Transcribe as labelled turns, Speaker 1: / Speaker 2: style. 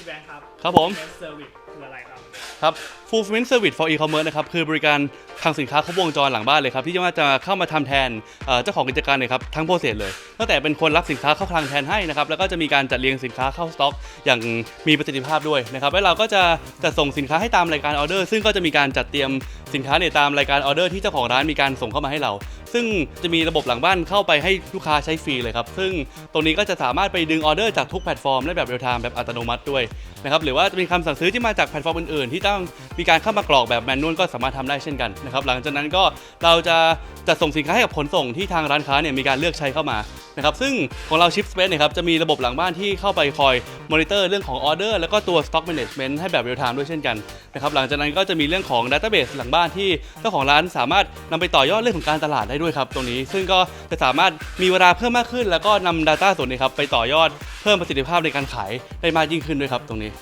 Speaker 1: พี่แบงค์ครับ
Speaker 2: ครับผม
Speaker 1: เซอร์วิสคืออะไรครับ
Speaker 2: ครับ Fulfillment Service for E-commerce นะครับ คือบริการทางสินค้าครบวงจรหลังบ้านเลยครับ ที่จะว่าจะเข้ามาทำแทนเอ่อเจ้าของกิจการเลยครับ ทั้งโปรเซสเลยตั้งแต่เป็นคนรับสินค้าเข้าคลังแทนให้นะครับ แล้วก็จะมีการจัดเรียงสินค้าเข้าสต็อก อย่างมีประสิทธิภาพด้วยนะครับแล้วเราก็จะจัดส่งสินค้าให้ตามรายการออเดอร์ซึ่งก็จะมีการจัดเตรียมสินค้าเนี่ยตามรายการออเดอร์ที่เจ้าของร้านมีการส่งเข้ามาให้เราซึ่งจะมีระบบหลังบ้านเข้าไปให้ลูกค้าใช้ฟรีเลยครับ ซึ่งตรงนี้ก็จะสามารถไปดึงออเดอร์จากทุกแพลตฟอร์มได้แบบเรียลไทม์แบบอัตโนมัติด้วยนะครับหรือว่าจะมีคำสั่งซื้อที่มาจากแพลตฟอร์มอื่นๆ ที่ต้องมีการเข้ามากรอกแบบแมนนวลก็สามารถทำได้เช่นกันนะครับหลังจากนั้นก็เราจะจัดส่งสินค้าให้กับขนส่งที่ทางร้านค้าเนี่ยมีการเลือกใช้เข้ามา นะครับซึ่งของเราชิปสเปซเนี่ยครับจะมีระบบหลังบ้านที่เข้าไปคอยมอนิเตอร์เรื่องของออเดอร์แล้วก็ตัว Stock Management ให้แบบเรียลไทม์ด้วยเช่นกันนะครับหลังจากนั้นก็จะมีเรื่องของ Database หลังบ้านที่เจ้าของร้านสามารถนำไปต่อยอดเรื่องของการตลาดได้ด้วยครับตรงนี้ ซึ่งก็จะสามารถมีเวลาเพิ่มมากขึ้น แล้วก็นำ Data ส่วนนี้ครับไปต่อยอดเพิ่มประสิทธิภาพในการขายได้มากยิ่งขึ้นด้วยครับตรงนี้